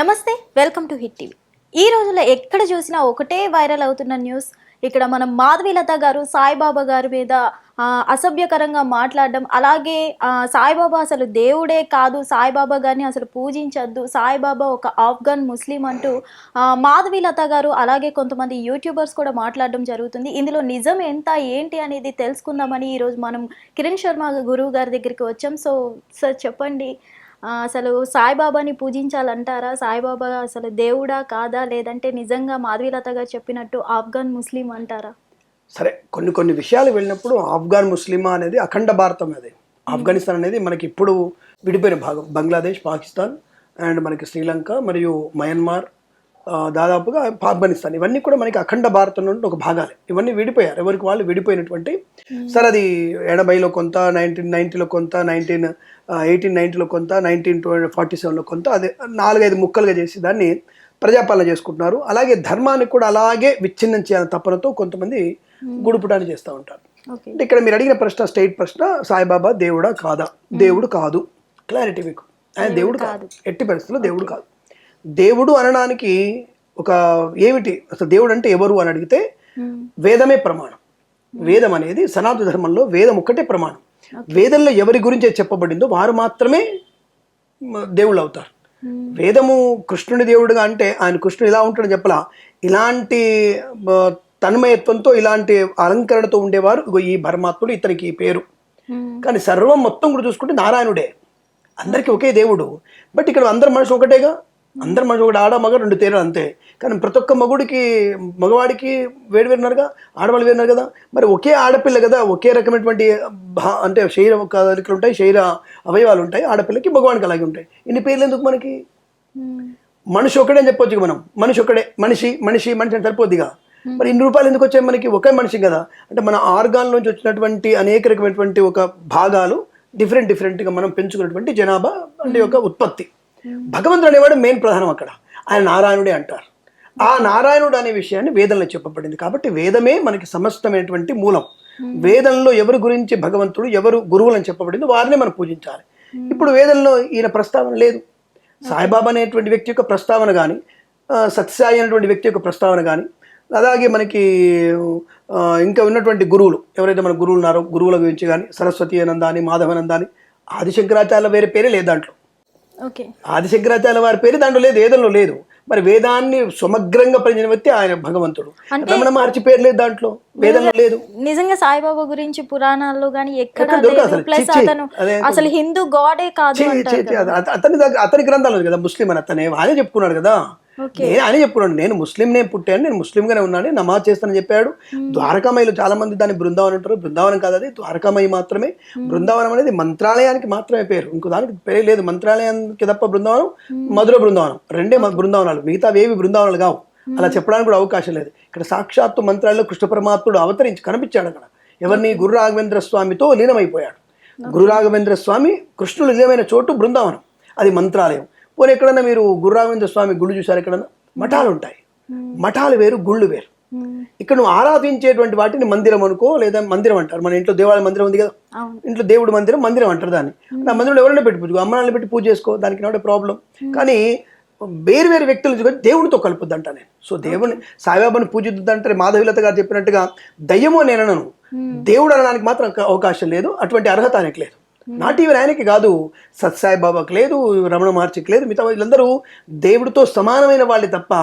నమస్తే welcome to hit TV. ఈ రోజుల్లో ఎక్కడ చూసినా ఒకటే వైరల్ అవుతున్న న్యూస్. ఇక్కడ మనం మాధవీలత గారు సాయిబాబా గారి మీద అసభ్యకరంగా మాట్లాడడం. అలాగే సాయిబాబా అసలు దేవుడే కాదు సాయిబాబా గారిని అసలు పూజించద్దు సాయిబాబా ఒక ఆఫ్ఘన్ ముస్లిం అంటూ మాధవీలత గారు అలాగే కొంతమంది యూట్యూబర్స్ కూడా మాట్లాడడం జరుగుతుంది. ఇందులో నిజం ఎంత ఏంటి అనేది తెలుసుకుందామని ఈరోజు మనం కిరణ్ శర్మ గురువు గారి దగ్గరికి వచ్చాం. సో సార్ చెప్పండి అసలు సాయిబాబాని పూజించాలంటారా? సాయిబాబా అసలు దేవుడా కాదా? లేదంటే నిజంగా మాధవీలత గారు చెప్పినట్టు ఆఫ్ఘన్ ముస్లిం అంటారా? సరే కొన్ని కొన్ని విషయాలు వెళ్ళినప్పుడు ఆఫ్ఘాన్ ముస్లిమా అనేది అఖండ భారతం అది. ఆఫ్ఘనిస్తాన్ అనేది మనకి ఇప్పుడు విడిపోయిన భాగం. బంగ్లాదేశ్ పాకిస్తాన్ అండ్ మనకి శ్రీలంక మరియు మయన్మార్ దాదాపుగా ఆఫ్ఘనిస్తాన్. ఇవన్నీ కూడా మనకి అఖండ భారతం నుండి ఒక భాగాలే. ఇవన్నీ విడిపోయారు. ఎవరికి వాళ్ళు విడిపోయినటువంటి సరే అది ఎనభైలో కొంత నైన్టీన్ నైన్టీలో కొంత నైన్టీన్ ఎయిటీన్ నైన్టీలో కొంత నైన్టీన్ ఫార్టీ సెవెన్లో కొంత అదే నాలుగైదు ముక్కలుగా చేసి దాన్ని ప్రజాపాలన చేసుకుంటున్నారు. అలాగే ధర్మాన్ని కూడా అలాగే విచ్ఛిన్నం చేయాలని తపనతో కొంతమంది గుడుపుటాన్ని చేస్తూ ఉంటారు. అంటే ఇక్కడ మీరు అడిగిన ప్రశ్న స్టేట్ ప్రశ్న సాయిబాబా దేవుడా కాదా? దేవుడు కాదు. క్లారిటీ మీకు. ఆయన దేవుడు కాదు. ఎట్టి పరిస్థితుల్లో దేవుడు కాదు. దేవుడు అనడానికి ఒక ఏమిటి? అసలు దేవుడు అంటే ఎవరు అని అడిగితే వేదమే ప్రమాణం. వేదం అనేది సనాతన ధర్మంలో వేదం ఒక్కటే ప్రమాణం. వేదంలో ఎవరి గురించి చెప్పబడిందో వారు మాత్రమే దేవుళ్ళు అవుతారు. వేదము కృష్ణుని దేవుడుగా అంటే ఆయన కృష్ణుడు ఇలా ఉంటాడని చెప్పలా. ఇలాంటి తన్మయత్వంతో ఇలాంటి అలంకరణతో ఉండేవారు. ఈ పరమాత్ముడు ఇతనికి ఈ పేరు కానీ సర్వం మొత్తం కూడా చూసుకుంటే నారాయణుడే. అందరికీ ఒకే దేవుడు. బట్ ఇక్కడ అందరు మనిషి ఒకటేగా? అందరు మనిషి ఒకటి ఆడ మగ రెండు తేడా అంతే. కానీ ప్రతి ఒక్క మగుడికి మగవాడికి వేడి వేరున్నారుగా ఆడవాళ్ళు వేరున్నారు కదా మరి ఒకే ఆడపిల్ల కదా ఒకే రకమైనటువంటి భా- అంటే శరీర కదలికలు ఉంటాయి శరీర అవయవాలు ఉంటాయి ఆడపిల్లకి మగవానికి అలాగే ఉంటాయి. ఇన్ని పేర్లు ఎందుకు మనకి? మనిషి ఒకడే అని చెప్పొచ్చు మనం. మనిషి ఒకడే మనిషి మనిషి మనిషి అని సరిపోద్దిగా. మరి ఇన్ని రూపాయలు ఎందుకు వచ్చాయి మనకి? ఒకే మనిషి కదా. అంటే మన ఆర్గాన్ నుంచి వచ్చినటువంటి అనేక రకమైనటువంటి ఒక భాగాలు డిఫరెంట్ డిఫరెంట్గా మనం పెంచుకున్నటువంటి జనాభా అంటే ఒక ఉత్పత్తి. భగవంతుడు అనేవాడు మెయిన్ ప్రధానం అక్కడ. ఆయన నారాయణుడే అంటారు. ఆ నారాయణుడు అనే విషయాన్ని వేదంలో చెప్పబడింది. కాబట్టి వేదమే మనకి సమస్తమైనటువంటి మూలం. వేదంలో ఎవరి గురించి భగవంతుడు ఎవరు గురువులు అని చెప్పబడింది వారినే మనం పూజించాలి. ఇప్పుడు వేదంలో ఈయన ప్రస్తావన లేదు. సాయిబాబా అనేటువంటి వ్యక్తి యొక్క ప్రస్తావన కానీ సత్యసాయి అనేటువంటి వ్యక్తి యొక్క ప్రస్తావన కానీ అలాగే మనకి ఇంకా ఉన్నటువంటి గురువులు ఎవరైతే మన గురువులు ఉన్నారో గురువుల గురించి కానీ సరస్వతి అనందాని మాధవనందాని ఆదిశంకరాచార్య వేరే పేరే లేదు దాంట్లో. ఆదిశంకరాచార్య వారి పేరు దాంట్లో లేదు వేదంలో లేదు. మరి వేదాన్ని సమగ్రంగా పరిచిన వ్యక్తి ఆయన భగవంతుడు. రమణ మహర్షి పేరు లేదు దాంట్లో వేదంలో లేదు. నిజంగా సాయిబాబా గురించి పురాణాల్లో గానీ ఎక్కడ అసలు. ప్లస్. అతను హిందూ గాడే కాదు అతని అతని గ్రంథాలు కదా ముస్లిం అని అతనే ఆయనే చెప్పుకున్నాడు కదా. నేను ఆయన చెప్పుకున్నాడు నేను ముస్లింనే పుట్టాను నేను ముస్లింగానే ఉన్నాను నమాజ్ చేస్తానని చెప్పాడు. ద్వారకామయిలో చాలా మంది దాన్ని బృందావనం అంటారు. బృందావనం కాదు అది ద్వారకామయి మాత్రమే. బృందావనం అనేది మంత్రాలయానికి మాత్రమే పేరు. ఇంకో దానికి పేరే లేదు. మంత్రాలయానికి తప్ప బృందావనం మధుర బృందావనం. రెండే బృందావనాలు. మిగతా ఏవి బృందావనాలు కావు. అలా చెప్పడానికి కూడా అవకాశం లేదు. ఇక్కడ సాక్షాత్తు మంత్రాల్లో కృష్ణ పరమాత్ముడు అవతరించి కనిపించాడు అక్కడ. ఎవరిని? గురు రాఘవేంద్ర స్వామితో లీనమైపోయాడు. గురు రాఘవేంద్ర స్వామి కృష్ణుడు లీనమైన చోటు బృందావనం. అది మంత్రాలయం. పోనీ ఎక్కడన్నా మీరు గురు రాఘవేంద్ర స్వామి గుళ్ళు చూసారు ఎక్కడన్నా? మఠాలు ఉంటాయి. మఠాలు వేరు గుళ్ళు వేరు. ఇక్కడ నువ్వు ఆరాధించేటువంటి వాటిని మందిరం అనుకో లేదా మందిరం అంటారు. మన ఇంట్లో దేవాలయ మందిరం ఉంది కదా? ఇంట్లో దేవుడు మందిరం మందిరం అంటారు దాన్ని. ఆ మందిరంలో ఎవరైనా పెట్టి పూజ అమ్మనాన్ని పెట్టి పూజ చేసుకో దానికి నోడే ప్రాబ్లం. కానీ వేరు వేరు వ్యక్తులు దేవుడితో కలుపుద్ది అంట నేను. సో దేవుని సాయిబాబాని పూజిద్దు అంటే మాధవిలత గారు చెప్పినట్టుగా దయ్యమో నేను అనను దేవుడు అనడానికి మాత్రం అవకాశం లేదు అటువంటి అర్హత ఆయనకి లేదు. నాట్ ఈవెన్ ఆయనకి కాదు సత్సాయి బాబాకి లేదు రమణ మహర్షికి లేదు మిగతా వీళ్ళందరూ దేవుడితో సమానమైన వాళ్ళే తప్ప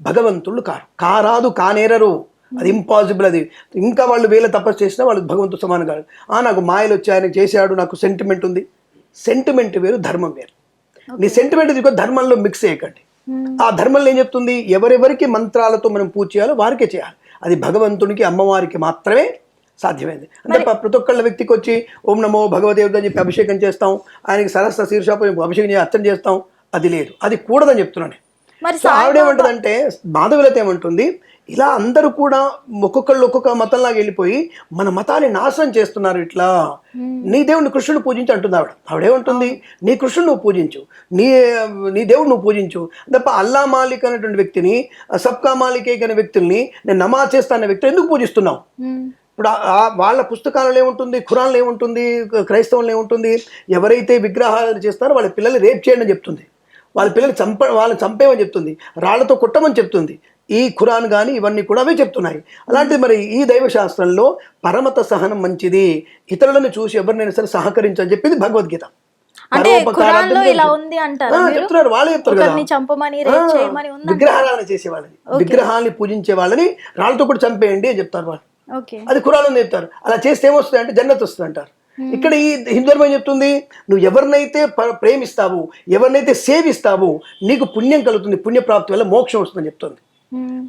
భగవంతుళ్ళు కారు. కారాదు కానేరరు. అది ఇంపాసిబుల్ అది. ఇంకా వాళ్ళు వేల తపస్సు చేసినా వాళ్ళు భగవంతుడు సమానం కాదు ఆ నాకు మాయలు వచ్చి ఆయన చేశాడు నాకు సెంటిమెంట్ ఉంది. సెంటిమెంట్ వేరు ధర్మం వేరు. నీ సెంటిమెంట్ తీసుకొని ధర్మంలో మిక్స్ చేయకండి. ఆ ధర్మంలో ఏం చెప్తుంది? ఎవరెవరికి మంత్రాలతో మనం పూజ చేయాలో వారికే చేయాలి. అది భగవంతునికి అమ్మవారికి మాత్రమే సాధ్యమైంది. అంటే ప్రతి ఒక్కళ్ళ వ్యక్తికి వచ్చి ఓం నమో భగవదేవుడు అని చెప్పి అభిషేకం చేస్తాం ఆయనకి సరస్వ శీర్షాపం అభిషేకం చేసి అర్చన చేస్తాం అది లేదు అది కూడదని చెప్తున్నాను సో ఆవిడ ఏమంటుందంటే మాధవిలత ఏమంటుంది ఇలా అందరూ కూడా ఒక్కొక్కళ్ళు ఒక్కొక్క మతంలాగా వెళ్ళిపోయి మన మతాన్ని నాశనం చేస్తున్నారు ఇట్లా. నీ దేవుడిని కృష్ణుని పూజించి అంటుంది ఆవిడ. ఆవిడేమంటుంది నీ కృష్ణుని నువ్వు పూజించు నీ నీ దేవుడు నువ్వు పూజించు. తప్ప అల్లా మాలిక్ అనేటువంటి వ్యక్తిని సబ్కా మాలికేక్ అనే వ్యక్తుల్ని నేను నమాజ్ చేస్తా అనే వ్యక్తి ఎందుకు పూజిస్తున్నావు. ఇప్పుడు వాళ్ళ పుస్తకాలలో ఏముంటుంది? ఖురాన్లో ఏముంటుంది? క్రైస్తవంలో ఏముంటుంది? ఎవరైతే విగ్రహాలు చేస్తారో వాళ్ళ పిల్లల్ని రేప్ చేయండి అని చెప్తుంది. వాళ్ళ పిల్లలు చంప వాళ్ళని చంపేమని చెప్తుంది. రాళ్ళతో కొట్టమని చెప్తుంది. ఈ ఖురాన్ కానీ ఇవన్నీ కూడా అవే చెప్తున్నాయి. అలాంటిది మరి ఈ దైవ శాస్త్రంలో పరమత సహనం మంచిది. ఇతరులను చూసి ఎవరినైనా సరే సహకరించని చెప్పింది భగవద్గీత. చెప్తున్నారు. వాళ్ళే చెప్తారు కదా. విగ్రహాలను చేసే వాళ్ళని విగ్రహాన్ని పూజించే వాళ్ళని రాళ్ళతో కూడా చంపేయండి అని చెప్తారు వాళ్ళు. అది ఖురాన్ చెప్తారు అలా చేస్తే ఏమొస్తుంది అంటే జన్నత్ వస్తుంది అంటారు ఇక్కడ ఈ హిందూ ధర్మం చెప్తుంది? నువ్వు ఎవరినైతే ప్రేమిస్తావు ఎవరినైతే సేవిస్తావు నీకు పుణ్యం కలుగుతుంది. పుణ్యప్రాప్తి వల్ల మోక్షం వస్తుందని చెప్తుంది.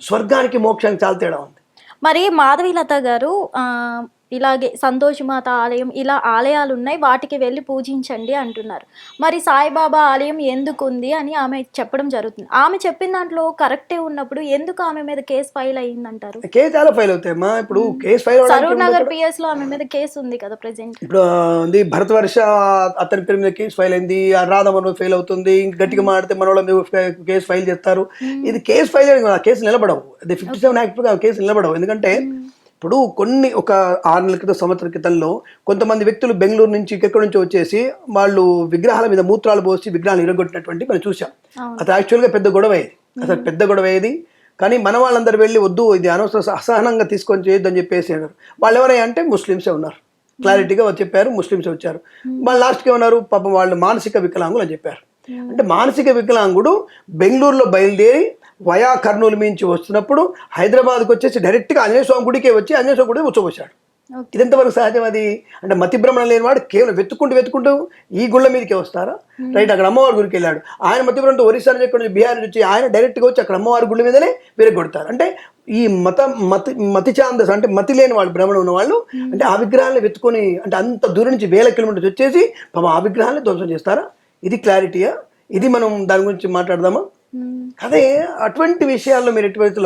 స్వర్గానికి మోక్షానికి చాలా తేడా ఉంది. మరి మాధవీలత గారు ఆ, ఇలాగే సంతోషమాత ఆలయం ఇలా ఆలయాలు ఉన్నాయి వాటికి వెళ్ళి పూజించండి అంటున్నారు. మరి సాయిబాబా ఆలయం ఎందుకు ఉంది అని ఆమె చెప్పడం జరుగుతుంది. ఆమె చెప్పిన దాంట్లో కరెక్టే ఉన్నప్పుడు ఎందుకు ఆమె మీద కేసు ఫైల్ అయ్యిందంటారు కేసు చాలా ఫైల్ అవుతాయమ్మా. ఇప్పుడు కేసు ఫైల్ సరూర్ నగర్ పిఎస్లో ఆమె మీద కేసు ఉంది కదా ప్రెసెంట్. ఇప్పుడు ఆ, ఉంది. భరతవర్ష అతని పేరు మీద కేసు ఫైల్ అయింది. రాధ మనో ఫెయిల్ అవుతుంది. గట్టిగా మాడితే మన వాళ్ళ మీద కేసు ఫైల్ చేస్తారు. ఇది కేసు ఫైల్ కేసు నిలబడవు. అది ఫిఫ్టీ సెవెన్ యాక్ట్ కేసు నిలబడవు. ఎందుకంటే ఇప్పుడు కొన్ని ఒక ఆరు నెలల క్రితం సంవత్సరం క్రితంలో కొంతమంది వ్యక్తులు బెంగళూరు నుంచి ఎక్కడి నుంచి వచ్చేసి వాళ్ళు విగ్రహాల మీద మూత్రాలు పోసి విగ్రహాలు ఇరగొట్టినటువంటి మనం చూసాం. అది యాక్చువల్గా పెద్ద గొడవ అయ్యేది అసలు పెద్ద గొడవ అయ్యేది కానీ మన వాళ్ళందరూ వెళ్ళి వద్దు ఇది అనవసర అసహనంగా తీసుకొని చేయొద్దు అని చెప్పేసి అన్నారు. వాళ్ళు ఎవరై అంటే ముస్లిమ్సే ఉన్నారు. క్లారిటీగా చెప్పారు ముస్లిమ్స్ వచ్చారు. వాళ్ళు లాస్ట్కి ఏమన్నారు? పాపం వాళ్ళు మానసిక వికలాంగులు అని చెప్పారు. అంటే మానసిక వికలాంగుడు బెంగళూరులో బయలుదేరి వయా కర్నూలు మించి వస్తున్నప్పుడు హైదరాబాద్కి వచ్చేసి డైరెక్ట్గా ఆంజనేయ స్వామి గుడికే వచ్చి ఆంజనేయ స్వామి గుడి ఉచ్చబోసాడు ఓకే. ఇది ఎంతవరకు సహజం అది? అంటే మతి భ్రమణం లేనివాడు కేవలం వెతుక్కుంటూ వెతుక్కుంటూ ఈ గుళ్ళ మీదకే వస్తారా? రైట్ అక్కడ అమ్మవారి గుడికి వెళ్ళాడు. ఆయన మతి భ్రమంతో ఒరిస్సా నుంచి ఎక్కడి నుంచి బీహార్ నుంచి వచ్చి ఆయన డైరెక్ట్గా వచ్చి అక్కడ అమ్మవారి గుళ్ళ మీదనే కొడతారు అంటే ఈ మత మతి మతి ఛాందస్ అంటే మతి లేని వాళ్ళు భ్రమణ ఉన్న వాళ్ళు అంటే ఆ విగ్రహాలను వెతుకొని అంటే అంత దూరం నుంచి వేల కిలోమీటర్స్ వచ్చేసి పాపం ఆ విగ్రహాన్ని ధ్వంసం చేస్తారా? ఇది క్లారిటీయా? ఇది మనం దాని గురించి మాట్లాడదామా. అదే అటువంటి విషయాల్లో మీరు ఎటువంటి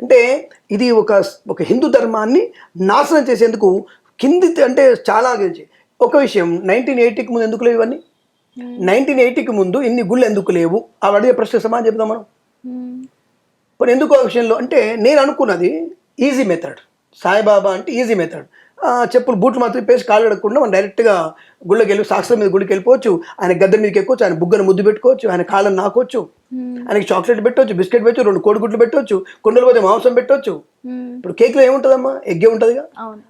అంటే ఇది ఒక ఒక హిందూ ధర్మాన్ని నాశనం చేసేందుకు కింది అంటే చాలా గురించి. ఒక విషయం నైన్టీన్ ఎయిటీకి ముందు ఎందుకు లేవు ఇవన్నీ? నైన్టీన్ ఎయిటీకి ముందు ఇన్ని గుళ్ళు ఎందుకు లేవు? ఆ అడిగే ప్రశ్న సమాధానం చెప్దాం మనం. ఇప్పుడు ఎందుకు ఆ విషయంలో? అంటే నేను అనుకున్నది ఈజీ మెథడ్ సాయిబాబా అంటే ఈజీ మెథడ్ చెప్పులు బూట్లు మాత్రం పేసి కాళ్ళు అడగకుండా మనం డైరెక్ట్గా గుళ్ళకి వెళ్ళి సాక్షుల మీద గుడికి వెళ్ళిపోవచ్చు. ఆయన గద్దె మీదకి ఎక్కొచ్చు ఆయన బుగ్గను ముద్దు పెట్టుకోవచ్చు. ఆయన కాళ్ళని నాకోవచ్చు. ఆయనకి చాక్లెట్ పెట్టవచ్చు బిస్కెట్ పెట్టచ్చు రెండు కోడిగుడ్లు పెట్టవచ్చు కొండలు పోతే మాంసం పెట్టవచ్చు. ఇప్పుడు కేక్లో ఏముంటుందమ్మా? ఎగ్గే ఉంటుందిగా.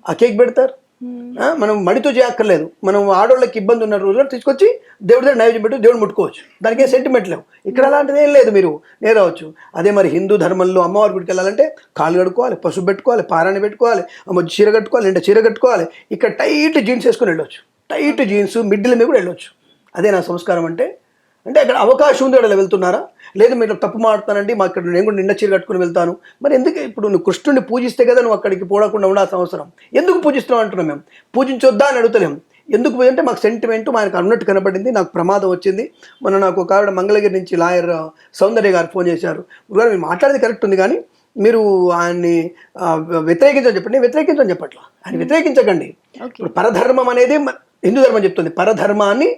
ఆ కేక్ పెడతారు. Hmm. మనం మడితో చేయక్కర్లేదు. మనం ఆడవాళ్ళకి ఇబ్బంది ఉన్న రోజుల్లో తీసుకొచ్చి దేవుడి దగ్గర నైవేద్యం పెట్టి దేవుడు ముట్టుకోవచ్చు. దానికి ఏం సెంటిమెంట్ లేవు. ఇక్కడ అలాంటిది ఏం లేదు మీరు. నేరవచ్చు అదే మరి హిందూ ధర్మంలో అమ్మవారి గుడికి వెళ్ళాలంటే కాళ్ళు కడుక్కోవాలి పసుపు పెట్టుకోవాలి పారాన్ని పెట్టుకోవాలి అమ్మ చీర కట్టుకోవాలి అంటే చీర కట్టుకోవాలి. ఇక్కడ టైట్ జీన్స్ వేసుకొని వెళ్ళొచ్చు. టైట్ జీన్స్ మిడ్డిల మీద కూడా వెళ్ళొచ్చు. అదే నా సంస్కారం అంటే అంటే అక్కడ అవకాశం ఉంది అక్కడ వెళ్తున్నారా? లేదు మీరు తప్పు మాడుతానండి మా ఇక్కడ నేను కూడా నిండ చీర కట్టుకుని వెళ్తాను. మరి ఎందుకు ఇప్పుడు నువ్వు కృష్ణుడిని పూజిస్తే కదా నువ్వు అక్కడికి పోడకుండా ఉండాల్సిన అవసరం? ఎందుకు పూజిస్తున్నావు అంటున్నాం మేము? పూజించొద్దా అని అడుగుతలేం. ఎందుకు అంటే మాకు సెంటిమెంట్ ఆయనకు అన్నట్టు కనబడింది నాకు ప్రమాదం వచ్చింది. మొన్న నాకు ఒక ఆవిడ మంగళగిరి నుంచి లాయర్ సౌందర్య గారు ఫోన్ చేశారు. గురుగారు మీరు మాట్లాడేది కరెక్ట్ ఉంది కానీ మీరు ఆయన్ని వ్యతిరేకించని చెప్పండి. వ్యతిరేకించని చెప్పట్లా? ఆయన వ్యతిరేకించకండి. ఇప్పుడు పరధర్మం అనేది హిందూ ధర్మం చెప్తుంది. పరధర్మాన్ని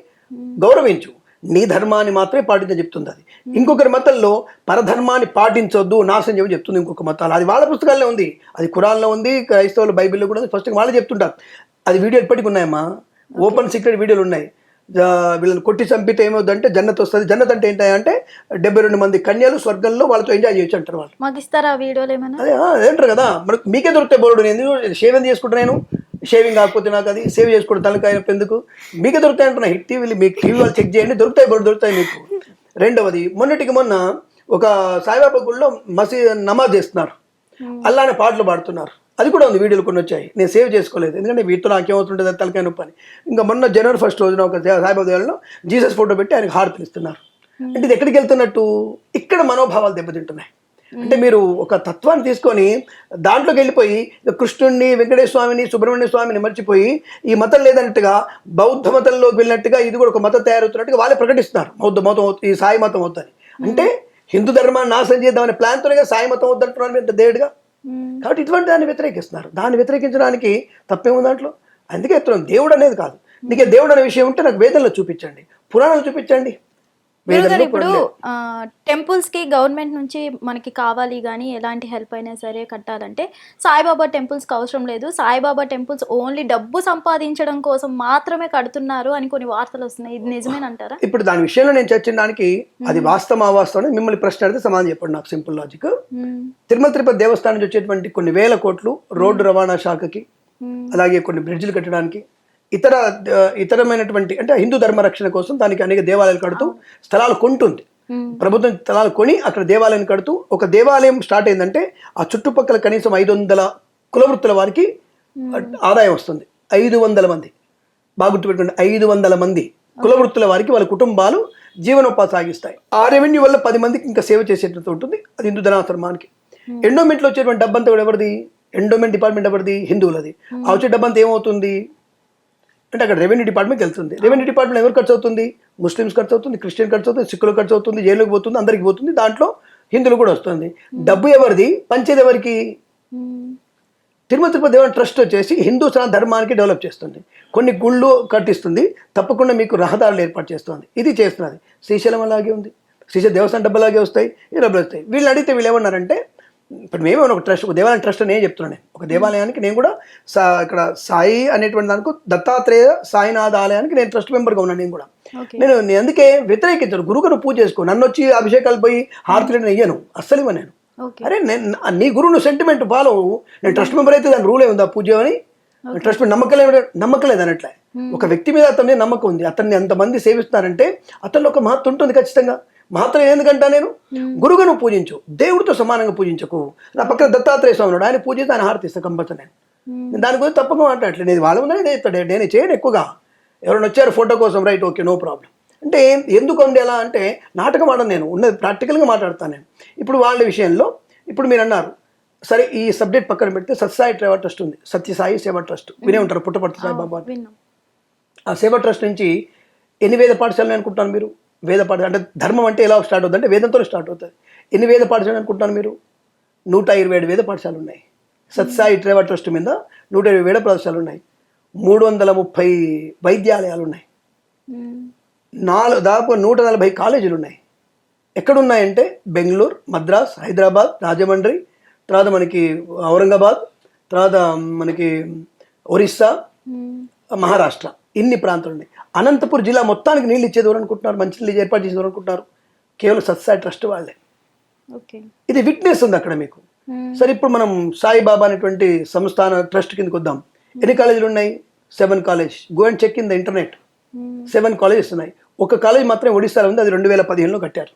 గౌరవించు. నీ ధర్మాన్ని మాత్రమే పాటించని చెప్తుంది అది. ఇంకొకరి మతంలో పరధర్మాన్ని పాటించొద్దు నాశనం చేయమని చెప్తుంది ఇంకొక మతాలు. అది వాళ్ళ పుస్తకాల్లో ఉంది. అది ఖురాన్లో ఉంది క్రైస్తవుల బైబిల్లో కూడా ఉంది. ఫస్ట్ వాళ్ళే చెప్తుంటారు. అది వీడియో ఇప్పటికి ఉన్నాయమ్మా? ఓపెన్ సీక్రెట్ వీడియోలు ఉన్నాయి. వీళ్ళని కొట్టి చంపితే ఏమవుతుందంటే జన్నత్ వస్తుంది. జన్నత్ అంటే ఏంటంటే డెబ్బై రెండు మంది కన్యలు స్వర్గంలో వాళ్ళతో ఎంజాయ్ చేయొచ్చు అంటారు వాళ్ళు. మాకు ఇస్తారా వీడియోలు ఏమైనా? అదే ఆ, అదేంటారు కదా. మనకు మీకే దొరుకుతాయి బోర్డు నేను. షేవ్ ఎందుకు చేసుకుంటా నేను. షేవింగ్ కాకపోతే నాకు అది సేవ్ చేసుకోవడం తలకాయ ఎందుకు? మీకే దొరుకుతాయి అంటున్నా. హిట్ టీవీలు మీకు టీవీ వాళ్ళు చెక్ చేయండి. దొరుకుతాయి బోర్డు దొరుకుతాయి మీకు. రెండవది మొన్నటికి మొన్న ఒక సాయిబాబా గుడిలో మసీ నమాజ్ చేస్తున్నారు. అల్లా అనే పాటలు పాడుతున్నారు. అది కూడా ఉంది వీడియోలు కొన్ని వచ్చాయి. నేను సేవ్ చేసుకోలేదు. ఎందుకంటే వీటితో నాకేమవుతుంటుంది? తలకాయ నొప్పి అని. ఇంకా మొన్న జనవరి ఫస్ట్ రోజున ఒక సాయిబాబా దేవాలలో జీసస్ ఫోటో పెట్టి ఆయనకు హారతులు ఇస్తున్నారు. అంటే ఇది ఎక్కడికి వెళ్తున్నట్టు? ఇక్కడ మనోభావాలు దెబ్బతింటున్నాయి. అంటే మీరు ఒక తత్వాన్ని తీసుకొని దాంట్లోకి వెళ్ళిపోయి కృష్ణుడిని వెంకటేశ్వర స్వామిని సుబ్రహ్మణ్య స్వామిని మర్చిపోయి ఈ మతం లేదన్నట్టుగా బౌద్ధ మతంలోకి వెళ్ళినట్టుగా ఇది కూడా ఒక మతం తయారవుతున్నట్టుగా వాళ్ళే ప్రకటిస్తున్నారు. బౌద్ధ మతం అవుతుంది, ఈ సాయి మతం అవుతుంది అంటే హిందూ ధర్మాన్ని నాశనం చేద్దామనే ప్లాన్తోనే సాయి మతం వద్దంటున్నారు ఇంత దేవుడిగా. కాబట్టి ఇటువంటి దాన్ని వ్యతిరేకిస్తున్నారు. దాన్ని వ్యతిరేకించడానికి తప్పేముంది దాంట్లో? అందుకే చెప్తున్నాను దేవుడు అనేది కాదు. నీకే దేవుడు అనే విషయం ఉంటే నాకు వేదంలో చూపించండి పురాణాలు చూపించండి. ఇప్పుడు టెంపుల్స్కి గవర్నమెంట్ నుంచి మనకి కావాలి కానీ ఎలాంటి హెల్ప్ అయినా సరే కట్టాలంటే సాయిబాబా టెంపుల్స్కి అవసరం లేదు. సాయిబాబా టెంపుల్స్ ఓన్లీ డబ్బు సంపాదించడం కోసం మాత్రమే కడుతున్నారు అని కొన్ని వార్తలు వస్తున్నాయి. ఇది నిజమేనంటారా? ఇప్పుడు దాని విషయంలో నేను చర్చించడానికి అది వాస్తవం అవాస్తవం మిమ్మల్ని ప్రశ్న అడిగితే సమాధానం చెప్పండి నాకు సింపుల్ లాజిక్. తిరుమల తిరుపతి దేవస్థానం నుంచి వచ్చేటువంటి కొన్ని వేల కోట్లు రోడ్డు రవాణా శాఖకి. అలాగే కొన్ని బ్రిడ్జిలు కట్టడానికి ఇతర ఇతరమైనటువంటి అంటే హిందూ ధర్మ రక్షణ కోసం దానికి అనేక దేవాలయాలు కడుతూ స్థలాలు కొంటుంది. ప్రభుత్వం స్థలాలు కొని అక్కడ దేవాలయం కడుతూ ఒక దేవాలయం స్టార్ట్ అయిందంటే ఆ చుట్టుపక్కల కనీసం ఐదు వందల కులవృత్తుల వారికి ఆదాయం వస్తుంది. ఐదు వందల మంది. బాగా గుర్తుపెట్టుకోండి ఐదు వందల మంది కులవృత్తుల వారికి వాళ్ళ కుటుంబాలు జీవనోపాధి సాగిస్తాయి. ఆ రెవెన్యూ వల్ల పది మందికి ఇంకా సేవ చేసేటట్టు ఉంటుంది. అది హిందూ ధనాశ్రమానికి ఎండోమెంట్లో వచ్చేటువంటి డబ్బంతా కూడా ఎవరిది? ఎండోమెంట్ డిపార్ట్మెంట్ ఎవరిది? హిందువులది. ఆ వచ్చే డబ్బంతా ఏమవుతుంది? అంటే అక్కడ రెవెన్యూ డిపార్ట్మెంట్ వెళ్తుంది. రెవెన్యూ డిపార్ట్మెంట్ ఎవరు ఖర్చు అవుతుంది? ముస్లిమ్స్ ఖర్చు అవుతుంది క్రిస్టియన్ ఖర్చు అవుతుంది సిక్కులు ఖర్చు అవుతుంది జైలుకి పోతుంది అందరికి పోతుంది దాంట్లో హిందువులు కూడా వస్తుంది. డబ్బు ఎవరిది? పంచేది ఎవరికి? మ్మ్. తిరుమల తిరుపతి దేవన్ ట్రస్ట్ వచ్చేసి హిందూ ధర్మానికి డెవలప్ చేస్తుంది. కొన్ని గుళ్ళు కట్టిస్తుంది తప్పకుండా మీకు రహదారులు ఏర్పాటు చేస్తుంది. ఇది చేస్తున్నది. శ్రీశైలం అలాగే ఉంది. శ్రీశైలం దేవస్థానం డబ్బులు అలాగే వస్తాయి ఈ డబ్బులు వస్తాయి. వీళ్ళు అడిగితే వీళ్ళు ఏమన్నారంటే ఇప్పుడు మేమే ఒక ట్రస్ట్ ఒక దేవాలయం ట్రస్ట్ నేను చెప్తున్నాను. నేను. ఒక దేవాలయానికి నేను కూడా సా ఇక్కడ సాయి అనేటువంటి దానికి దత్తాత్రేయ సాయినాథ ఆలయానికి నేను ట్రస్ట్ మెంబర్గా ఉన్నాను నేను కూడా. నేను నేను అందుకే వ్యతిరేకించను. గురువుగారు పూజ చేసుకో నన్ను వచ్చి అభిషేకాలు పోయి హారతులు నేను ఇయ్యను. అస్సలు ఇవ్వను నేను అరే నేను నీ గురువు సెంటిమెంట్ ఫాలో నేను ట్రస్ట్ మెంబర్ అయితే దాని రూలే ఉందా పూజ అని. ట్రస్ట్ నమ్మకం లేదు నమ్మకం లేదు అన్నట్లే. ఒక వ్యక్తి మీద అతని నమ్మకం ఉంది. అతన్ని అంతమంది సేవిస్తున్నారంటే అతనిలో ఒక మహత్వం ఉంటుంది ఖచ్చితంగా. మహత్వం ఎందుకంటా నేను? గురువుగా నువ్వు పూజించు. దేవుడితో సమానంగా పూజించకు. నా పక్కన దత్తాత్రేయ స్వామి ఉన్నాడు. ఆయన పూజిస్తే ఆయన హారతి ఇస్తాను కంపల్సరీ నేను. నేను దాని గురించి తప్పక మాట్లాడలేదు నేను వాళ్ళ ముందరే చేస్తాడు నేను చేయను ఎక్కువగా. ఎవరైనా వచ్చారు ఫోటో కోసం రైట్ ఓకే నో ప్రాబ్లం. అంటే ఎందుకు ఉంది ఎలా అంటే నాటకం ఆడను నేను. ఉన్నది ప్రాక్టికల్గా మాట్లాడతాను నేను. ఇప్పుడు వాళ్ళ విషయంలో ఇప్పుడు మీరు అన్నారు. సరే ఈ సబ్జెక్ట్ పక్కన పెడితే సత్యసాయి ట్రేవర్ ట్రస్ట్ ఉంది. సత్యసాయి సేవా ట్రస్ట్. వినే ఉంటారు పుట్టపర్తి సాయిబాబా. ఆ సేవా ట్రస్ట్ నుంచి ఎన్ని వేద పాఠశాలలు అనుకుంటాను మీరు? వేద పాఠశాల అంటే ధర్మం అంటే ఎలా స్టార్ట్ అవుతుంది అంటే వేదంతో స్టార్ట్ అవుతుంది. ఎన్ని వేద పాఠశాలలు అనుకుంటాను మీరు? నూట ఇరవై ఏడు వేద పాఠశాలలు ఉన్నాయి. సత్సాయి ట్రేవా ట్రస్ట్ మీద నూట ఇరవై వేద పాఠశాలలు ఉన్నాయి. మూడు వందల ముప్పై వైద్యాలయాలు ఉన్నాయి. నాలుగు దాదాపు నూట నలభై కాలేజీలు ఉన్నాయి. ఎక్కడున్నాయంటే బెంగళూరు మద్రాస్ హైదరాబాద్ రాజమండ్రి తర్వాత మనకి ఔరంగాబాద్ తర్వాత మనకి ఒరిస్సా. మహారాష్ట్ర. ఇన్ని ప్రాంతాలు ఉన్నాయి అనంతపూర్ జిల్లా మొత్తానికి నీళ్ళు ఇచ్చేది ఎవరు అనుకుంటున్నారు మంచి నీళ్ళు ఏర్పాటు చేసేది ఎవరు అనుకుంటున్నారు కేవలం సత్సాయి ట్రస్ట్ వాళ్ళే. ఓకే. ఇది విట్నెస్ ఉంది అక్కడ మీకు. సరే ఇప్పుడు మనం సాయిబాబా అనేటువంటి సంస్థాన ట్రస్ట్ కిందకి వద్దాం. ఎన్ని కాలేజీలు ఉన్నాయి? Seven college. Go and check in the internet. Seven colleges ఉన్నాయి. ఒక కాలేజ్ మాత్రం ఒడిశాలో ఉంది. అది రెండు వేల పదిహేనులో కట్టారు.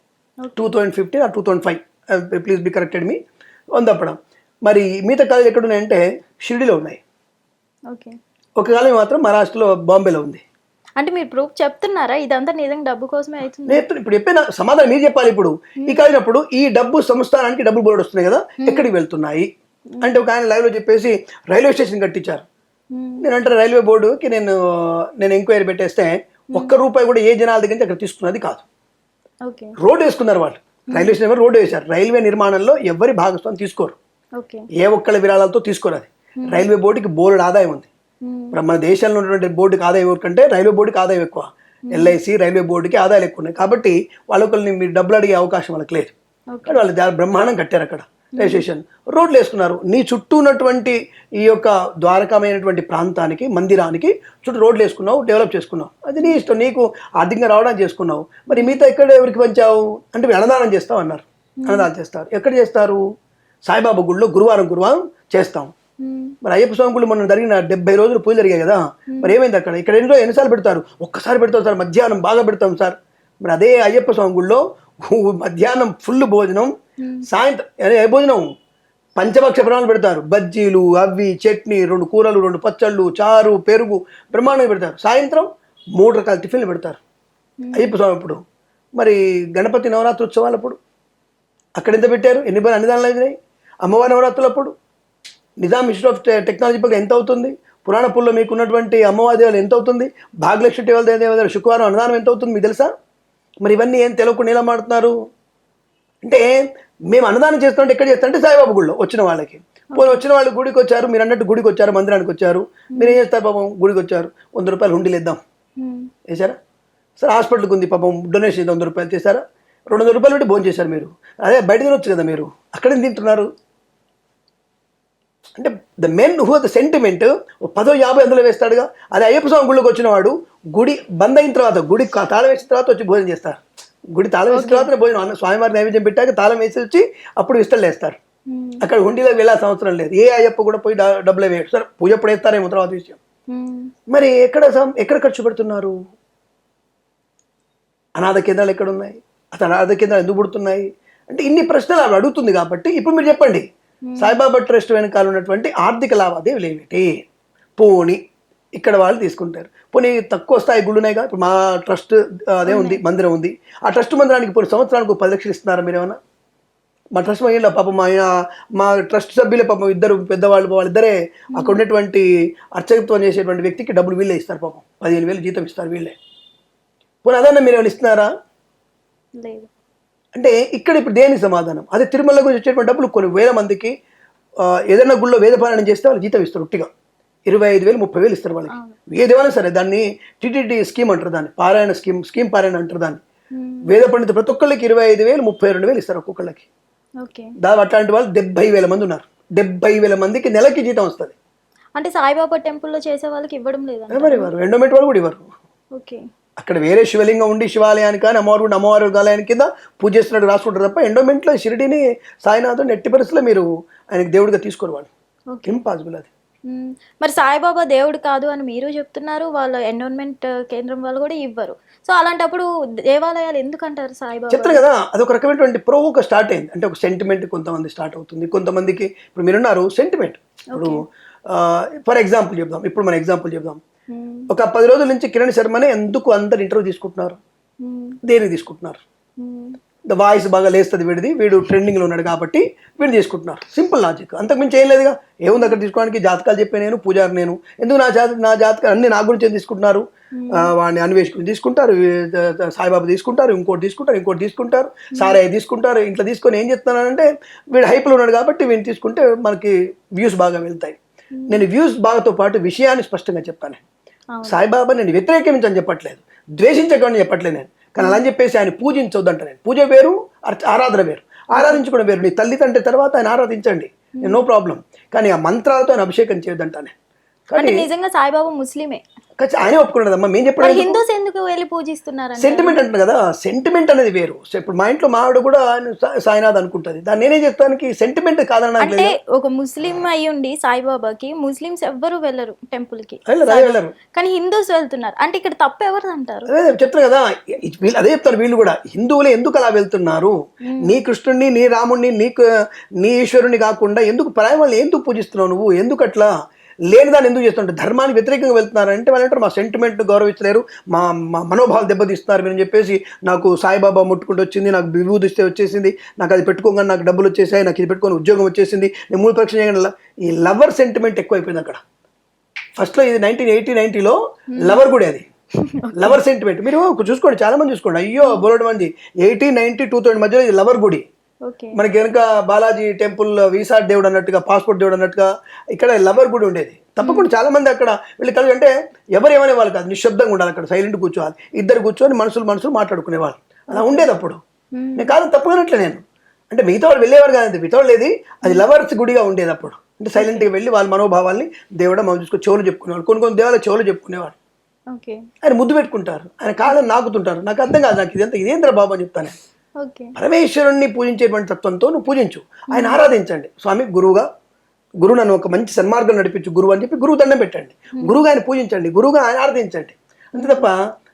Two thousand fifteen two thousand five. Please be corrected మీ వందప్పడం మరి మిగతా కాలేజ్ ఎక్కడ ఉన్నాయంటే షిరిడిలో ఉన్నాయి. ఓకే. ఒక కాలేజ్ మాత్రం మహారాష్ట్రలో బాంబేలో ఉంది. అంటే మీరు ప్రూఫ్ చెప్తున్నారా? ఇదంతా నిజంగా డబ్బు కోసమే అవుతుంది. నేను ఇప్పుడు చెప్పిన సమాధానం మీరు చెప్పాలి ఇప్పుడు. ఈ కాలినప్పుడు ఈ డబ్బు సంస్థానానికి డబ్బులు బోర్డు వస్తున్నాయి కదా ఎక్కడికి వెళ్తున్నాయి? అంటే ఒక ఆయన live లో చెప్పేసి రైల్వే స్టేషన్ కట్టించారు. నేను అంటే రైల్వే బోర్డుకి నేను నేను ఎంక్వైరీ పెట్టేస్తే ఒక్క రూపాయి కూడా ఏ జనాల దగ్గర నుంచి అక్కడ తీసుకున్నది కాదు. రోడ్డు వేసుకున్నారు వాళ్ళు. రైల్వే స్టేషన్ రోడ్డు వేశారు? రైల్వే నిర్మాణంలో ఎవరి భాగస్వామి తీసుకోరు. ఏ ఒక్కళ్ళ విరాళాలతో తీసుకోరు అది. రైల్వే బోర్డుకి బోర్డు ఆదాయం ఉంది. ఇప్పుడు మన దేశంలో ఉన్నటువంటి బోర్డుకి ఆదాయం ఎవరికంటే రైల్వే బోర్డుకి ఆదాయం ఎక్కువ. ఎల్ఐసి రైల్వే బోర్డుకి ఆదాయాలు ఎక్కువ ఉన్నాయి. కాబట్టి వాళ్ళొకరిని మీరు డబ్బులు అడిగే అవకాశం వాళ్ళకి లేదు. కానీ వాళ్ళు బ్రహ్మాండం కట్టారు అక్కడ. రైల్వే స్టేషన్ రోడ్లు వేసుకున్నారు. నీ చుట్టూ ఉన్నటువంటి ఈ యొక్క ద్వారకమైనటువంటి ప్రాంతానికి మందిరానికి చుట్టూ రోడ్లు వేసుకున్నావు డెవలప్ చేసుకున్నావు. అది నీ ఇష్టం. నీకు ఆర్థికంగా రావడానికి చేసుకున్నావు. మరి మిగతా ఎక్కడ ఎవరికి పంచావు? అంటే మీరు అన్నదానం చేస్తావు అన్నారు. అన్నదానం చేస్తారు. ఎక్కడ చేస్తారు? సాయిబాబా గుడిలో గురువారం గురువారం చేస్తాం. మరి అయ్యప్ప స్వామి గుళ్ళు మొన్న జరిగిన డెబ్బై రోజులు పూజలు జరిగాయి కదా. మరి ఏమైంది అక్కడ? ఇక్కడ ఎన్నో ఎన్నిసార్లు పెడతారు? ఒక్కసారి పెడతాం సార్ మధ్యాహ్నం బాగా పెడతాం సార్. మరి అదే అయ్యప్ప స్వామి గుళ్ళో మధ్యాహ్నం ఫుల్ భోజనం సాయంత్రం అదే ఏ భోజనం. పంచభక్ష ప్రాణాలు పెడతారు. బజ్జీలు అవి చట్నీ రెండు కూరలు రెండు పచ్చళ్ళు చారు పెరుగు బ్రహ్మాండంగా పెడతారు. సాయంత్రం మూడు రకాల టిఫిన్లు పెడతారు. అయ్యప్ప స్వామి ఇప్పుడు మరి గణపతి నవరాత్రి ఉత్సవాలు అప్పుడు. అక్కడ ఎంత పెట్టారు? ఎన్ని అన్ని దానిలో అయినాయి? అమ్మవారి నవరాత్రులు అప్పుడు. నిజాం ఇన్స్టిట్యూట్ ఆఫ్ టెక్నాలజీ పక్కన ఎంత అవుతుంది? పురాణ పుల్లో మీకు ఉన్నటువంటి అమ్మవారి ఎంత అవుతుంది? భాగ్యలక్ష్మి దేవాల దేవాల శుక్రవారం అన్నదానం ఎంత అవుతుంది మీకు తెలుసా? మరి ఇవన్నీ ఏం తెలియకుండా ఎలా మాడుతున్నారు అంటే మేము అన్నదానం చేస్తుంటే ఎక్కడ చేస్తారంటే సాయిబాబా గుడిలో వచ్చిన వాళ్ళకి. పోనీ వచ్చిన వాళ్ళు గుడికి వచ్చారు మీరు అన్నట్టు గుడికి వచ్చారు మందిరానికి వచ్చారు. మీరు ఏం చేస్తారు పాపం? గుడికి వచ్చారు. వంద రూపాయలు హుండీలు ఇద్దాం. మ్మ్. వేసారా సరే హాస్పిటల్కి ఉంది పాపం. డొనేషన్ వంద రూపాయలు చేశారా? రెండు వందల రూపాయలు పెట్టి భోజనం చేశారు మీరు. అదే బయట తినొచ్చు కదా మీరు. అక్కడేం తింటున్నారు? అంటే the men who the sentiment పదో యాభై అందులో వేస్తాడుగా. అదే అయ్యప్ప స్వామి గుళ్ళకి వచ్చిన వాడు గుడి బంద్ అయిన తర్వాత గుడి తాళం వేసిన తర్వాత వచ్చి భోజనం చేస్తారు. గుడి తాళం వేసిన తర్వాత భోజనం అన్న స్వామివారి నైవేద్యం పెట్టాక తాళం వేసి వచ్చి అప్పుడు విస్తలు వేస్తారు. అక్కడ హుండీలో వెళ్ళాల్సిన అవసరం లేదు. ఏ అయ్యప్ప కూడా పోయి డబ్బులు వేయడు సరే పూజ ఎప్పుడు వేస్తారేమో తర్వాత విషయం. మరి ఎక్కడ ఎక్కడ ఖర్చు పెడుతున్నారు? అనాథ కేంద్రాలు ఎక్కడ ఉన్నాయి? అసలు అనాథ కేంద్రాలు ఎందుకు పుడుతున్నాయి? అంటే ఇన్ని ప్రశ్నలు ఆవిడ అడుగుతుంది కాబట్టి ఇప్పుడు మీరు చెప్పండి. సాయిబాబా ట్రస్ట్ వెనకాల ఉన్నటువంటి ఆర్థిక లావాదేవీలు ఏమిటి? పోని ఇక్కడ వాళ్ళు తీసుకుంటారు. పోనీ తక్కువ స్థాయి గుళ్ళున్నాయిగా ఇప్పుడు మా ట్రస్ట్ అదే ఉంది మందిరం ఉంది. ఆ ట్రస్ట్ మందిరానికి పోనీ సంవత్సరానికి పది లక్షలు ఇస్తున్నారా మీరు ఏమన్నా? మా ట్రస్ట్ మహిళ పాపం మా మా ట్రస్ట్ సభ్యులే పాపం ఇద్దరు పెద్దవాళ్ళు వాళ్ళిద్దరే అక్కడ ఉన్నటువంటి అర్చకత్వం చేసేటువంటి వ్యక్తికి డబ్బులు వీళ్ళే ఇస్తారు పాపం. పదిహేను వేలు జీతం ఇస్తారు వీళ్ళే. పోనీ అదన్నా మీరు ఏమైనా ఇస్తున్నారా? లేదు. అంటే ఇక్కడ ఇప్పుడు దేని సమాధానం? అదే తిరుమల గురించి వచ్చేటువంటి డబ్బులు కొన్ని వేల మందికి ఏదైనా గుళ్ళో వేదపారాయణం చేస్తే వాళ్ళు జీతం ఇస్తారు ఉట్టిగా. ఇరవై ఐదు వేలు ముప్పై వేలు ఇస్తారు వాళ్ళకి. ఏదేమైనా సరే దాన్ని టీటీడీ స్కీమ్ అంటారు దాన్ని. పారాయణ స్కీమ్ స్కీమ్ పారాయణ అంటారు దాన్ని. వేద పండిత ప్రతి ఒక్కళ్ళకి ఇరవై ఐదు వేలు ముప్పై రెండు వేలు ఇస్తారు ఒక్కొక్కళ్ళకి. దాని అట్లాంటి వాళ్ళు డెబ్బై వేల మంది ఉన్నారు. డెబ్బై వేల మందికి నెలకి జీతం వస్తుంది. అంటే సాయిబాబా టెంపుల్లో చేసే వాళ్ళకి ఇవ్వడం లేదంట ఎవరు ఇవ్వరు? ఎండోమెంట్ వాళ్ళు కూడా ఇవ్వరు. ఓకే. అక్కడ వేరే శివలింగం ఉండి శివాలయానికి కానీ అమ్మవారు అమ్మవారి ఆలయానికి కింద పూజ చేస్తున్నట్టు రాసుకుంటారు తప్ప ఎండోమెంట్లో షిరిడిని సాయినాథుని ఎట్టి పరిస్థితుల్లో మీరు ఆయనకి దేవుడిగా తీసుకోరు వాళ్ళు ఓకే ఇంపాసిబుల్ అది. మరి సాయిబాబా దేవుడు కాదు అని మీరు చెప్తున్నారు వాళ్ళ ఎండోన్మెంట్ కేంద్రం వాళ్ళు కూడా ఇవ్వరు. సో అలాంటప్పుడు దేవాలయాలు ఎందుకు అంటారు సాయిబాబా? చెప్తారు కదా అది ఒక రకమైనటువంటి ప్రోవోక స్టార్ట్ అయింది. అంటే ఒక సెంటిమెంట్ కొంతమంది స్టార్ట్ అవుతుంది. కొంతమందికి ఇప్పుడు మీరున్నారు సెంటిమెంట్ ఇప్పుడు ఫర్ ఎగ్జాంపుల్ చెప్దాం. ఇప్పుడు మన ఎగ్జాంపుల్ చెప్దాం. ఒక పది రోజుల నుంచి కిరణ్ శర్మనే ఎందుకు అందరు ఇంటర్వ్యూ తీసుకుంటున్నారు. దేనికి తీసుకుంటున్నారు. ద వాయిస్ బాగా లేస్తుంది వీడిది వీడు ట్రెండింగ్లో ఉన్నాడు కాబట్టి వీడు తీసుకుంటున్నారు. Simple logic. అంతకుమించి ఏం లేదుగా. ఏముంది అక్కడ తీసుకోవడానికి? జాతకాలు చెప్పే నేను పూజారి నేను. ఎందుకు నా జాత నా జాతకాలు అన్ని నా గురించి తీసుకుంటున్నారు? వాడిని అన్వేషకుని తీసుకుంటారు సాయిబాబా తీసుకుంటారు ఇంకోటి తీసుకుంటారు ఇంకోటి తీసుకుంటారు సారయ్య తీసుకుంటారు ఇంట్లో తీసుకొని ఏం చెప్తున్నానంటే వీడు హైప్లో ఉన్నాడు కాబట్టి వీడిని తీసుకుంటే మనకి వ్యూస్ బాగా వెళ్తాయి. నేను వ్యూస్ బాగాతో పాటు విషయాన్ని స్పష్టంగా చెప్పాను. సాయిబాబా నేను వ్యతిరేకించని చెప్పట్లేదు. ద్వేషించకని చెప్పట్లేదు నేను. కానీ అలా చెప్పేసి ఆయన పూజించొద్దంట నేను. పూజ వేరు ఆరాధన వేరు. ఆరాధించుకోవడం వేరు. నీ తల్లి తండ్రి తర్వాత ఆయన ఆరాధించండి. No problem. కానీ ఆ మంత్రాలతో ఆయన అభిషేకం చేయొద్దంటానే అంటే కానీ నిజంగా సాయిబాబా ముస్లిమే. ఆయనే ఒప్పుకున్నదమ్మా మేము మరి చెప్పడం హిందూస్ ఎందుకు వెళ్ళి పూజిస్తున్నారంట సెంటిమెంట్ అంటున్నా కదా. సెంటిమెంట్ అనేది వేరు. సో ఇప్పుడు మా ఇంట్లో మా ఆవిడ కూడా సాయినాథ్ అనుకుంటుంది. దాన్ని నేనేం చెప్తానికి సెంటిమెంట్ కాదన్నా అంటే ఒక ముస్లిం అయి ఉండి సాయిబాబాకి ముస్లిమ్స్ ఎవ్వరు వెళ్ళరు టెంపుల్కి. వెళ్ళరు కానీ హిందూస్ వెళ్తున్నారు. అంటే ఇక్కడ తప్పు ఎవరిది అంటారు? చెప్తారు కదా. వీళ్ళు అదే చెప్తారు వీళ్ళు కూడా. హిందువులు ఎందుకు అలా వెళ్తున్నారు? నీ కృష్ణుడిని నీ రాముడిని నీకు నీ ఈశ్వరుని కాకుండా ఎందుకు పరాయి వాళ్ళు ఎందుకు పూజిస్తున్నావు నువ్వు? ఎందుకు అట్లా లేని దాన్ని ఎందుకు చేస్తుంటారు? ధర్మానికి వ్యతిరేకంగా వెళ్తున్నారు అంటే వాళ్ళు అంటారు మా సెంటిమెంట్ గౌరవించలేరు మా మా మనోభావాలు దెబ్బతీస్తున్నారు మీరు అని చెప్పేసి నాకు సాయిబాబా ముట్టుకుంటూ వచ్చింది నాకు విభూతి ఇస్తే వచ్చేసింది నాకు అది పెట్టుకోగానే నాకు డబ్బులు వచ్చేసాయి నాకు ఇది పెట్టుకొని ఉద్యోగం వచ్చేసింది నేను మూడు పరీక్ష చేయగల ఈ లవర్ సెంటిమెంట్ ఎక్కువైపోయింది అక్కడ. ఫస్ట్లో ఇది నైన్టీన్ ఎయిటీ నైన్టీలో లవర్ కూడా అది. లవర్ సెంటిమెంట్ మీరు చూసుకోండి చాలా మంది చూసుకోండి. అయ్యో బోలెడు మంది. ఎయిటీ నైన్టీ టూ థౌసండ్ మధ్యలో ఇది లవర్ గుడి. మనకి వెనక బాలాజీ టెంపుల్ వీసా దేవుడు అన్నట్టుగా పాస్పోర్ట్ దేవుడు అన్నట్టుగా ఇక్కడ లవర్ గుడి ఉండేది. తప్పకుండా చాలా మంది అక్కడ వీళ్ళు కలిసి అంటే ఎవరు ఏమనే వాళ్ళు కాదు నిశ్శబ్దంగా ఉండాలి అక్కడ సైలెంట్ కూర్చోవాలి. ఇద్దరు కూర్చొని మనుషులు మనుషులు మాట్లాడుకునేవాళ్ళు. అలా ఉండేది అప్పుడు. నేను కాదు తప్పుగానట్లే నేను. అంటే మిగతా వాళ్ళు వెళ్ళేవారు కాదు మిగతా వాళ్ళు లేదు అది లవర్స్ గుడిగా ఉండేది అప్పుడు. అంటే సైలెంట్గా వెళ్ళి వాళ్ళ మనోభావాల్ని దేవుడ మనం చూసుకొని చెవులు చెప్పుకునేవాళ్ళు. కొన్ని కొన్ని దేవాల చెవులు చెప్పుకునేవాడు ఓకే. ఆయన ముద్దు పెట్టుకుంటారు. ఆయన కాళ్ళని నాకుతుంటారు. నాకు అర్థం కాదు నాకు ఇదంతా ఇదేంద్ర బాబు అని చెప్తాను పరమేశ్వరుణ్ణి పూజించేటువంటి తత్వంతో నువ్వు పూజించు. ఆయన ఆరాధించండి. స్వామి గురువుగా గురువు నన్ను ఒక మంచి సన్మార్గం నడిపించు గురువు అని చెప్పి గురువు దండం పెట్టండి. గురువుగా ఆయన పూజించండి. గురువుగా ఆయన ఆరాధించండి. అంతే తప్ప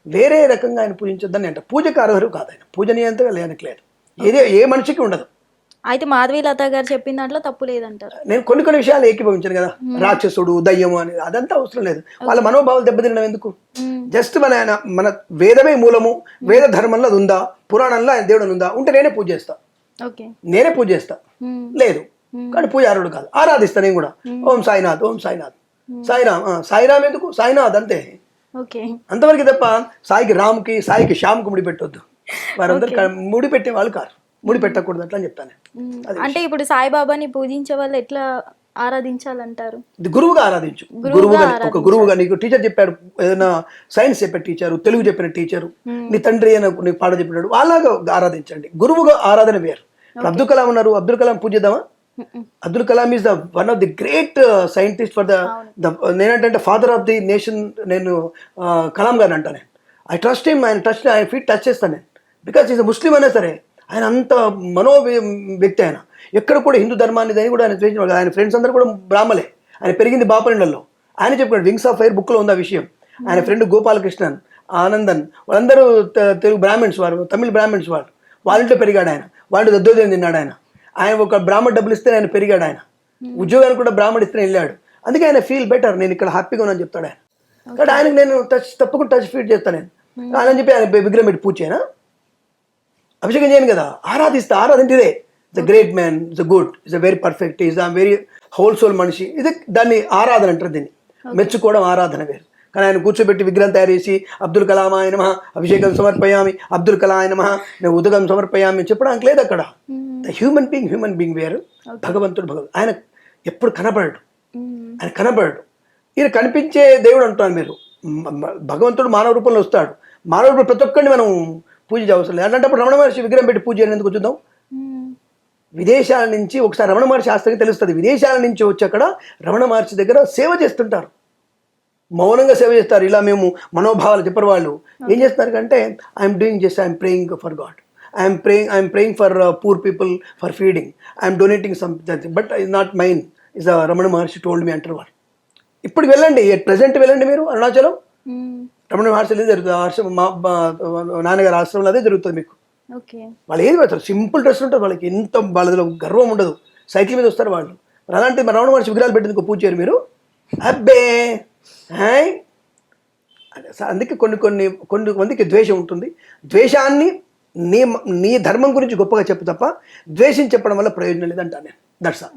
వేరే రకంగా ఆయన పూజించొద్దని అంట పూజకు అర్హరు కాదు ఆయన. పూజనీయంతగా లేనికి లేదు ఏదే ఏ మనిషికి ఉండదు. అయితే మాధవి లత గారు చెప్పిన దాంట్లో తప్పు లేదంటారు. నేను కొన్ని కొన్ని విషయాలు ఏకీభవించాను కదా. రాక్షసుడు దయ్యము అనేది అదంతా అవసరం లేదు. వాళ్ళ మనోభావాలు దెబ్బతినడం ఎందుకు. జస్ట్ మన ఆయన మన వేదమే మూలము వేద ధర్మంలో అది ఉందా? పురాణంలో ఆయన దేవుడు ఉందా? ఉంటే నేనే పూజ చేస్తా. ఓకే. నేనే పూజ చేస్తా. లేదు. కానీ పూజారుడు కాదు. ఆరాధిస్తా నేను కూడా. ఓం సాయినాథ్ ఓం సాయినాథ్. సాయిరామ్ ఆ, సాయిరామ్ ఎందుకు? సాయినాథ్ అంతే. అంతవరకు తప్ప సాయికి రామ్కి సాయికి శ్యామ్కి ముడి పెట్టొద్దు వారందరూ క- ముడి పెట్టే వాళ్ళు కారు. ముడి పెట్టకూడదు అట్లా అని చెప్తాను మ్మ్. అంటే ఇప్పుడు సాయిబాబాని పూజించే వాళ్ళు ఎట్లా ఆరాధించాలంటారు? గురువుగా ఆరాధించు. గురువుగా ఒక గురువుగా నీకు టీచర్ చెప్పాడు ఏదైనా సైన్స్ చెప్పిన టీచరు తెలుగు చెప్పిన టీచరు నీ తండ్రి అని నీకు పాట చెప్పినాడు అలాగా ఆరాధించండి. గురువుగా ఆరాధన వేరు. అబ్దుల్ కలాం ఉన్నారు Abdul Kalam పూజిద్దామా Abdul Kalam is the one of the great scientist for the నేనంటే ఫాదర్ ఆఫ్ ది నేషన్ నేను ఆ, కలాం గారిని అంటాను ఐ ట్రస్ట్ హిమ్ ఆయన టచ్ ఆయన ఫీట్ టచ్ చేస్తాను నేను. బికాస్ ఈజ్ ముస్లిం అయినా సరే ఆయన అంత మనో వ్యక్తి ఆయన. ఎక్కడ కూడా హిందూ ధర్మాన్ని దాన్ని కూడా ఆయన ద్వేషించాడు ఆయన ఫ్రెండ్స్ అందరూ కూడా బ్రాహ్మలే. ఆయన పెరిగింది బాపనిళ్ళలో ఆయన చెప్పాడు వింగ్స్ ఆఫ్ ఫైర్ బుక్లో ఉంది ఆ విషయం. ఆయన ఫ్రెండ్ గోపాలకృష్ణన్ ఆనందన్ వాళ్ళందరూ తెలుగు బ్రాహ్మిన్స్ వారు తమిళ బ్రాహ్మిన్స్ వారు. వాళ్ళ ఇంట్లో పెరిగాడు ఆయన. వాళ్ళు దద్దోదయం తిన్నాడు ఆయన. ఆయన ఒక బ్రాహ్మణ డబ్బులు ఇస్తే ఆయన పెరిగాడు ఆయన. ఉద్యోగానికి కూడా బ్రాహ్మణ ఇస్తే వెళ్ళాడు. అందుకే ఆయన ఫీల్ బెటర్ నేను ఇక్కడ హ్యాపీగా ఉన్నాను చెప్తాడు ఆయన. కాబట్టి ఆయనకు నేను టచ్ తప్పకుండా టచ్ ఫీట్ చేస్తాను నేను. ఆయన అని చెప్పి ఆయన విగ్రహం పెట్టి పూజ అభిషేకం చేయను కదా. ఆరాధిస్తా ఆరాధింటే ఇదే it's a great man it's a good it's a very perfect is a very whole soul మనిషి. ఇది దాన్ని ఆరాధన అంటారు దీన్ని. మెచ్చుకోవడం ఆరాధన వేరు. కానీ ఆయన కూర్చోబెట్టి విగ్రహం తయారు చేసి అబ్దుల్ కలాం ఆయన మహా అభిషేకం సమర్పయామి అబ్దుల్ కలాం ఆయన నేను ఉదకం సమర్పయామి చెప్పడానికి లేదు అక్కడ. The human being human being వేరు. భగవంతుడు భగవంతుడు ఆయన ఎప్పుడు కనబడడు. ఆయన కనబడడు. ఈయన కనిపించే దేవుడు అంటున్నాను మీరు. భగవంతుడు మానవ రూపంలో వస్తాడు. మానవ రూపంలో ప్రతి ఒక్కరిని మనం పూజ అవసరం లేదు అలాంటప్పుడు రమణ మహర్షి విగ్రహం పెట్టి పూజ ఎందుకు చూద్దాం? విదేశాల నుంచి ఒకసారి రమణ మహర్షి శాస్త్రంగా తెలుస్తుంది. విదేశాల నుంచి వచ్చి అక్కడ రమణ మహర్షి దగ్గర సేవ చేస్తుంటారు. మౌనంగా సేవ చేస్తారు. ఇలా మేము మనోభావాలు చెప్పరు వాళ్ళు. ఏం చేస్తున్నారు అంటే I'm doing just I'm praying for God I'm praying I'm praying for poor people for feeding I'm donating some but is not mine is Ramana Maharshi told me అంటారు వాళ్ళు. ఇప్పుడు వెళ్ళండి. ప్రెసెంట్ వెళ్ళండి మీరు అరుణాచలం. రమణ మహర్షి అదే జరుగుతుంది ఆశ్రమం మా నాన్నగారి ఆశ్రమంలో అదే జరుగుతుంది మీకు. ఓకే. వాళ్ళు ఏది పెడతారు? సింపుల్ డ్రెస్ ఉంటుంది వాళ్ళకి. ఎంత వాళ్ళలో గర్వం ఉండదు. సైకిల్ మీద వస్తారు వాళ్ళు. మరి అలాంటి రమణ మహర్షి విగ్రహాలు పెట్టేందుకు పూజ చేయరు మీరు? అబ్బే! హాయ్ అందుకే కొన్ని కొన్ని కొన్ని మందికి ద్వేషం ఉంటుంది. ద్వేషాన్ని నీ నీ ధర్మం గురించి గొప్పగా చెప్పు తప్ప ద్వేషం చెప్పడం వల్ల ప్రయోజనం లేదంటాను నేను. That's all